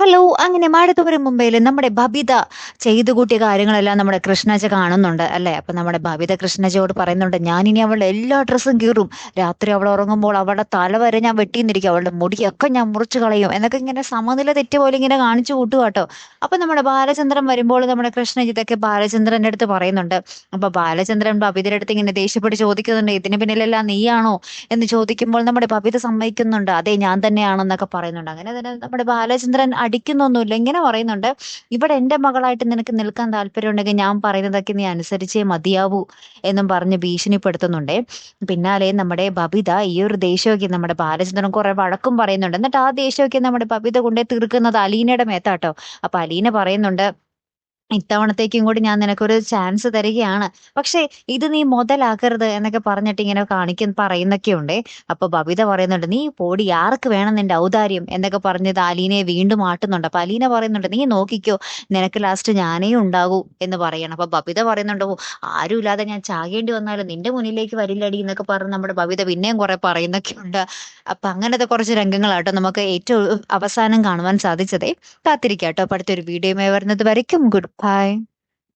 Hello അങ്ങനെ മാടത്തുപുരം മുംബൈയിൽ നമ്മുടെ ബബിത ചെയ്തു കൂട്ടിയ കാര്യങ്ങളെല്ലാം നമ്മുടെ കൃഷ്ണജ കാണുന്നുണ്ട് അല്ലേ? അപ്പൊ നമ്മുടെ ബബിത കൃഷ്ണജയോട് പറയുന്നുണ്ട് ഞാൻ ഇനി അവളുടെ എല്ലാ ഡ്രസ്സും കീറും. രാത്രി അവൾ ഉറങ്ങുമ്പോൾ അവളുടെ തല വരെ ഞാൻ വെട്ടിന്നിരിക്കും. അവളുടെ മുടിയൊക്കെ ഞാൻ മുറിച്ചു കളയും. എന്നൊക്കെ ഇങ്ങനെ സമനില തെറ്റ് പോലെ ഇങ്ങനെ കാണിച്ചു കൂട്ടുക കേട്ടോ അപ്പൊ നമ്മുടെ ബാലചന്ദ്രൻ വരുമ്പോൾ നമ്മുടെ കൃഷ്ണജി ഇതൊക്കെ ബാലചന്ദ്രന്റെ അടുത്ത് പറയുന്നുണ്ട് അപ്പൊ ബാലചന്ദ്രൻ ബബിതയുടെ അടുത്ത് ഇങ്ങനെ ദേഷ്യപ്പെട്ട് ചോദിക്കുന്നുണ്ട് ഇതിന് പിന്നിലെല്ലാം നീയാണോ? എന്ന് ചോദിക്കുമ്പോൾ നമ്മുടെ ബബിത സമ്മതിക്കുന്നുണ്ട് അതെ ഞാൻ തന്നെയാണെന്നൊക്കെ പറയുന്നുണ്ട്. അങ്ങനെ തന്നെ നമ്മുടെ ബാലചന്ദ്രൻ അടിക്കുന്നൊന്നുമില്ല ഇങ്ങനെ പറയുന്നുണ്ട്. ഇവിടെ എന്റെ മകളായിട്ട് നിനക്ക് നിൽക്കാൻ താല്പര്യമുണ്ടെങ്കിൽ ഞാൻ പറയുന്നതൊക്കെ നീ അനുസരിച്ചേ മതിയാവൂ എന്നും പറഞ്ഞ് ഭീഷണിപ്പെടുത്തുന്നുണ്ട്. പിന്നാലെ നമ്മുടെ ബബിത ഈ ഒരു ദേഷ്യമൊക്കെ നമ്മുടെ ബാലചന്ദ്രൻ കുറെ വഴക്കും പറയുന്നുണ്ട്. എന്നിട്ട് ആ ദേഷ്യമൊക്കെ നമ്മുടെ ബബിത കൊണ്ടേ തീർക്കുന്നത് അലീനയുടെ മേത്താട്ടോ. അപ്പൊ അലീന പറയുന്നുണ്ട് ഇത്തവണത്തേക്കും കൂടി ഞാൻ നിനക്കൊരു ചാൻസ് തരികയാണ്. പക്ഷേ ഇത് നീ മുതലാക്കരുത് എന്നൊക്കെ പറഞ്ഞിട്ട് ഇങ്ങനെ കാണിക്കുന്ന പറയുന്നൊക്കെ ഉണ്ടേ. അപ്പൊ ബബിത പറയുന്നുണ്ട് നീ പോടി ആർക്ക് വേണം നിന്റെ ഔദാര്യം? എന്നൊക്കെ പറഞ്ഞത് അലീനയെ വീണ്ടും ആട്ടുന്നുണ്ട്. അപ്പൊ അലീന പറയുന്നുണ്ട് നീ നോക്കിക്കോ നിനക്ക് ലാസ്റ്റ് ഞാനേ ഉണ്ടാകൂ എന്ന് പറയണം. അപ്പൊ ബബിത പറയുന്നുണ്ട് "ഓ, ആരും ഇല്ലാതെ ഞാൻ ചാകേണ്ടി വന്നാലും നിന്റെ മുന്നിലേക്ക് വരില്ലടി എന്നൊക്കെ പറഞ്ഞ് നമ്മുടെ ബബിത പിന്നെയും കുറെ പറയുന്നൊക്കെ ഉണ്ട്. അപ്പൊ അങ്ങനത്തെ കുറച്ച് രംഗങ്ങളാട്ടോ നമുക്ക് ഏറ്റവും അവസാനം കാണുവാൻ സാധിച്ചതേ. കാത്തിരിക്കാട്ടോ. അപ്പൊ അടുത്തൊരു വീഡിയോയുമായി വരുന്നത് വരയ്ക്കും. Good Hi.